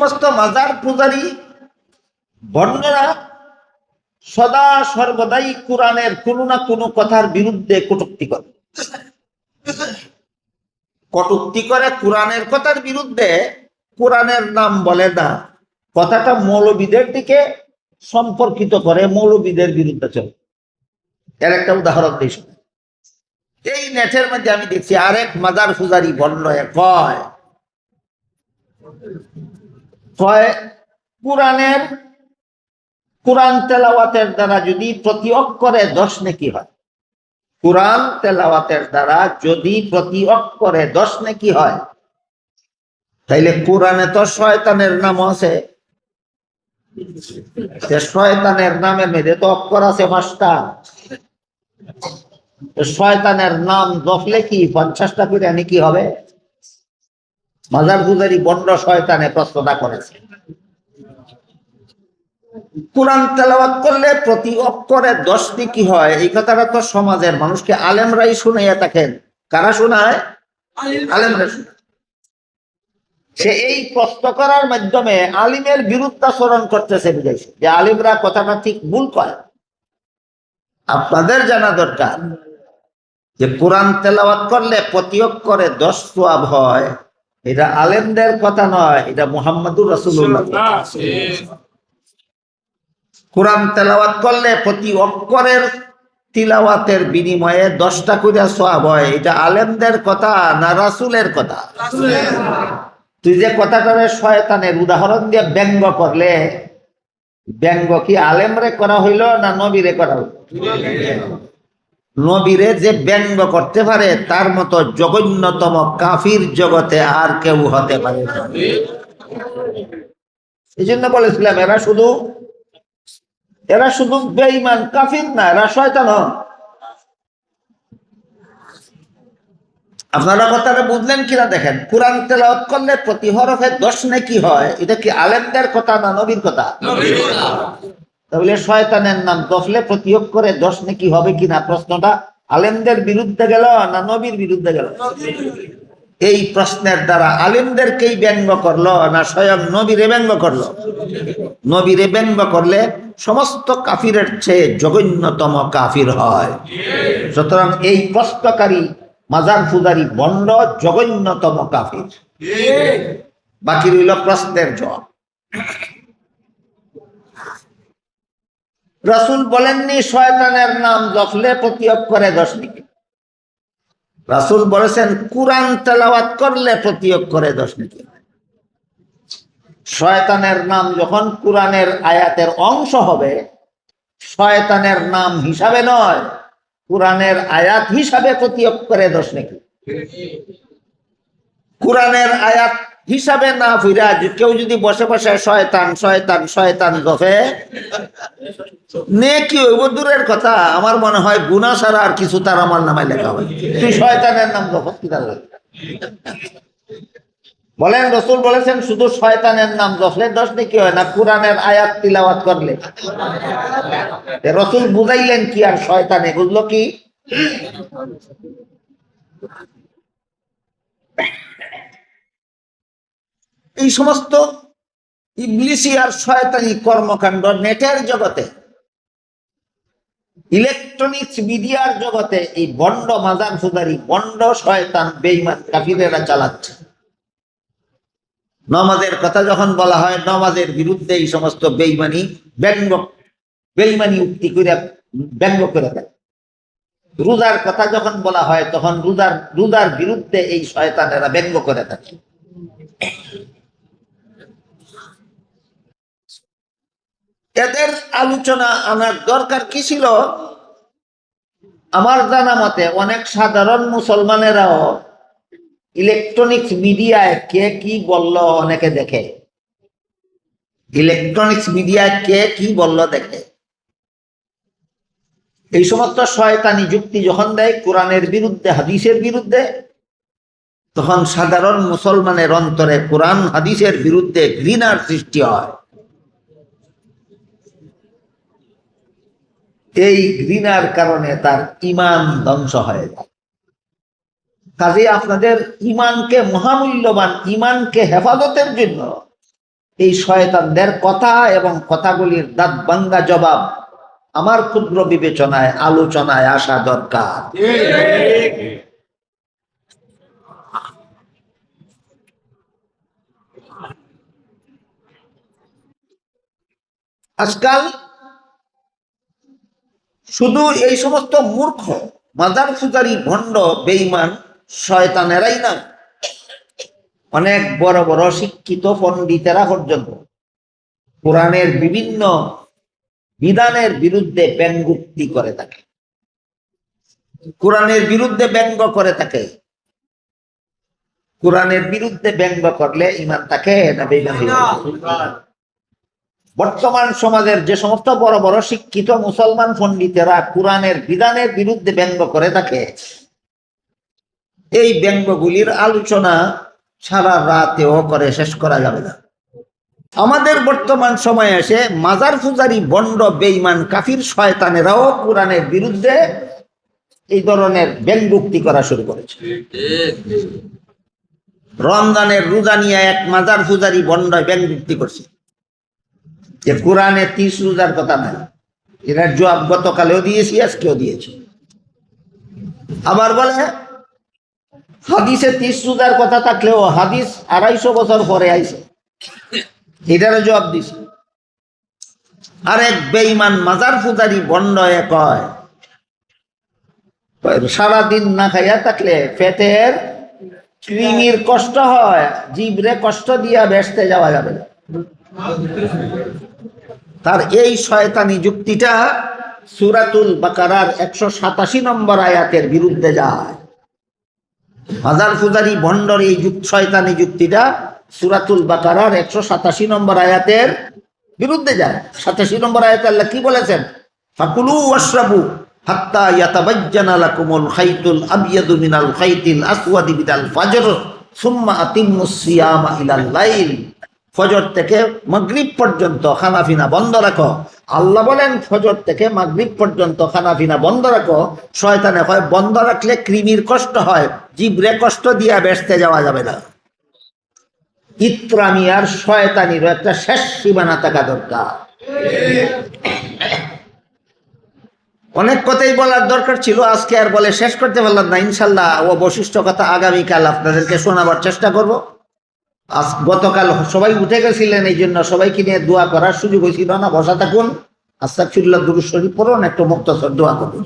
সমস্ত মাজার পূজারী বর্ণরা সদা সর্বদাই কোরআনের কোনো না কোনো কথার বিরুদ্ধে কটুক্তি করে। কটুক্তি করে কোরআনের কথার বিরুদ্ধে, কোরআনের নাম বলে না। কথাটা মৌলবিদের দিকে সম্পর্কিত করে, মৌলবিদের বিরুদ্ধে চলে। এর একটা উদাহরণ দিই। এই নেটের মধ্যে আমি দেখছি আরেক মাজার ফুজারি বর্ণ কয় কয় কোরআনের, কোরআন তেলাওয়াতের দ্বারা যদি প্রতি অক্ষরে দশ নেকি হয়। কোরআন তেলাওয়াতের দ্বারা যদি প্রতি অক্ষরে দশ নেকি হয়, তাইলে কোরআনে তো শয়তানের নাম আছে। শয়তানের নামে মেরে তো অক্ষর আছে পাঁচটা। শয়তানের নাম দফলে কি পঞ্চাশটা করে নাকি হবে। মাজার গুজারি বন্ড শয়তানে প্রশ্নটা করেছে। কোরআন তেলাওয়াত করলে প্রতি অক্ষরে দশটি কি হয়। এই কথাটা তো সমাজের মানুষকে আলেমরাই শুনাইয়া থাকেন। কারা শোনায়? আলেমরা শোনায়। সে এই প্রশ্ন করার মাধ্যমে আলিমের বিরুদ্ধাচরণ করতেছে বুঝাইছে যে আলিমরা কথাটা ঠিক ভুল করে আপনাদের জানা দরকার যে কোরআন তেলাওয়াত করলে প্রতি অক্ষরে দশ সোয়াব হয়। এটা আলেমদের কথা নয়, এটা মোহাম্মদুর রসুল্লাহ কোরআন তেলাওয়াত করলে প্রতি অক্ষরের তিলাওয়াতের বিনিময়ে দশটা করে সোয়াব হয়। এটা আলেমদের কথা না রাসুলের কথা? তুই যে কথাটারে শয়তানের উদাহরণ দিয়ে ব্যঙ্গ করলে, ব্যঙ্গ কি আলেমরে করা হইল না নবীরে করা হইল? নবীরে যে ব্যঙ্গ করতে পারে, তার মতো জঘন্যতম কাফির জগতে আর কেউ হতে পারে এই জন্য বলেছিলাম, এরা শুধু এরা শুধু বেঈমান কাফির না, এরা শয়তান আপনারা কথাটা বুঝলেন কিনা দেখেন, কোরআন তেলাওয়াত করলে প্রতি হরফে দশ নাকি হয়, এটা কি আলেমদের কথা না নবীর কথা। তাহলে শয়তানের নাম দফলে প্রতি করে দশ নাকি হবে কিনা প্রশ্নটা আলেমদের বিরুদ্ধে গেল না নবীর বিরুদ্ধে গেল? এই প্রশ্নের দ্বারা আলেমদেরকেই ব্যঙ্গ করল না স্বয়ং নবীরে ব্যঙ্গ করল? নবীরে ব্যঙ্গ করলে সমস্ত কাফিরের চেয়ে জঘন্যতম কাফির হয়। সুতরাং এই প্রশ্নকারী মাজার ফুদারি বন্ড জঘন্যতম কাফির। বাকি রইল প্রশ্নের জবাব। রাসুল বলেননি, শয়তানের নাম জফলে প্রতি অক্ষরে দশ নিকে রাসুল বলেছেন, কোরআন তেলাওয়াত করলে প্রতিয়োগ অক্ষরে দশ নিকে শয়তানের নাম যখন কোরআনের আয়াতের অংশ হবে, শয়তানের নাম হিসাবে নয়, কোরআনের আয়াত হিসাবে প্রতিয়োগ করে দশ নাকি কোরআনের আয়াত হিসাবে না ফিরা কেউ যদি বসে বসে শয়তান শয়তান শয়তান গফে নে কি দূরের কথা। আমার মনে হয় গুনা ছাড়া আর কিছু তার আমার নামে লেখা হয়। তুই শয়তানের নাম গফত কি বলেন, রসুল বলেছেন, শুধু শয়তানের নাম জফলে দশ নাকি হয় না? কোরআনের আয়াত তিলাওয়াত করলে। রসুল বুঝাইলেন কি আর শয়তানে, বুঝলো কি? এই সমস্ত ইবলিসি আর শয়তানি কর্মকাণ্ড নেটের জগতে ইলেকট্রনিক্স মিডিয়ার জগতে এই বন্ড মাজার সুদারি, বন্ড শয়তান বেইমান কাফিরেরা চালাচ্ছে। নমাজের কথা যখন বলা হয়, নমাজের বিরুদ্ধে এই সমস্ত বেইমানি ব্যঙ্গ বেইমানি উক্তি করে ব্যঙ্গ করে দেয়। রোজার কথা যখন বলা হয়, তখন রোজার রোজার বিরুদ্ধে এই শয়তানেরা ব্যঙ্গ করে থাকে। এদের আলোচনা আনার দরকার কি ছিল? আমার জানা মতে অনেক সাধারণ মুসলমানেরাও ইলেকট্রনিক্স মিডিয়ায় কে কি বলল অনেকে দেখে। ইলেকট্রনিক্স মিডিয়ায় কে কি বলল দেখে। এই সমস্ত শয়তানি যুক্তি যখন দেয় কোরআনের বিরুদ্ধে, হাদিসের বিরুদ্ধে, তখন সাধারণ মুসলমানের অন্তরে কোরআন, হাদিসের বিরুদ্ধে ঘৃণার সৃষ্টি হয়। এই ঘৃণার কারণে তার ইমান ধ্বংস হয়ে। যায় কাজে আপনাদের ইমানকে মহামূল্যবান ইমানকে হেফাজতের জন্য এই শয়তানদের কথা এবং কথাগুলির দাঁত ভাঙ্গা জবাব আমার ক্ষুদ্র বিবেচনায়, আলোচনায় আসা দরকার। আজকাল শুধু এই সমস্ত মূর্খ মাদার ফুজারি ভণ্ড বেইমান শয়তানেরাই না, অনেক বড় বড় শিক্ষিত পণ্ডিতেরা পর্যন্ত কোরআনের বিভিন্ন বিধানের বিরুদ্ধে ব্যঙ্গুক্তি করে থাকে। কোরআনের বিরুদ্ধে ব্যঙ্গ করে থাকে। কোরআনের বিরুদ্ধে ব্যঙ্গ করলে ইমান তাকে না বেইমান? বর্তমান সমাজের যে সমস্ত বড় বড় শিক্ষিত মুসলমান পণ্ডিতেরা কোরআনের বিধানের বিরুদ্ধে ব্যঙ্গ করে থাকে, এই ব্যঙ্গগুলির আলোচনা সারা রাতেও করে, শেষ করা যাবে না। আমাদের বর্তমান সময়ে এসে মাজার ফুজারি বন্ড বেইমান কাফির, শয়তানেরাও কোরআনের বিরুদ্ধে এই ধরনের ব্যঙ্গুক্তি করা শুরু করেছে। রমজানের রোজা নিয়ে এক মাজার ফুজারি বন্ড ব্যঙ্গুক্তি করছে। যে কোরআনে তিস রোজার কথা নাই। এরা জবাব গতকালেও দিয়েছি, আজকেও দিয়েছি। আবার বলে, হাদিসে তিস রোজার কথা থাকলেও হাদিস আড়াইশো বছর পরে আইছে। এটারও জবাব দিছে। আরেক বেইমান মাজার ফুজারি বন্ড এ কয়, সারাদিন না খাইয়া থাকলে পেটের কৃমির কষ্ট হয় জীবরে কষ্ট দিয়া বেসতে যাওয়া যাবে না। তার এই শয়তানি যুক্তিটা সুরাতুল বাকারার একশো সাতাশি নম্বর আয়াতের বিরুদ্ধে যায়। হাজার ফুজারি ভণ্ডর এই শয়তানি যুক্তিটা সুরাতুল বাকারার একশো সাতাশি নম্বর আয়াতের বিরুদ্ধে যায়। সাতাশি নম্বর আয়াতে আল্লাহ কি বলেছেন? ফাকুলু ওয়াশরাবু হাত্তা ইয়াতাবাজ্জানা লাকুমুল খাইতুল আবিয়াদু মিনাল খাইতিল আসওয়াদি মিনাল ফাজর সুম্মা আতিম্মুস সিয়ামা ইলাল লাইল। ফজর থেকে মাগরিব পর্যন্ত খানাফিনা বন্ধ রাখো। আল্লাহ বলেন, ফজর থেকে মাগরিব পর্যন্ত খানাফিনা বন্ধ রাখো। শয়তানে হয় বন্ধ রাখলে কৃমির কষ্ট হয়, জিবরে কষ্ট দিয়া বেসতে যাওয়া যাবে না। ইত্রামি আর শয়তানির একটা শেষ সীমানা থাকা দরকার। অনেক কথাই বলার দরকার ছিল, আজকে আর বলে শেষ করতে পারলাম না। ইনশাল্লাহ ও বৈশিষ্ট্য কথা আগামীকাল আপনাদেরকে শোনাবার চেষ্টা করব। আজ গতকাল সবাই উঠে গেছিলেন, এই জন্য সবাইকে নিয়ে দোয়া করার সুযোগ হয়েছিল। না বসা থাকুন। আস্তাকুল্লাহ দুরু শরীফ পড়ুন, একটু মুক্তসর দোয়া করুন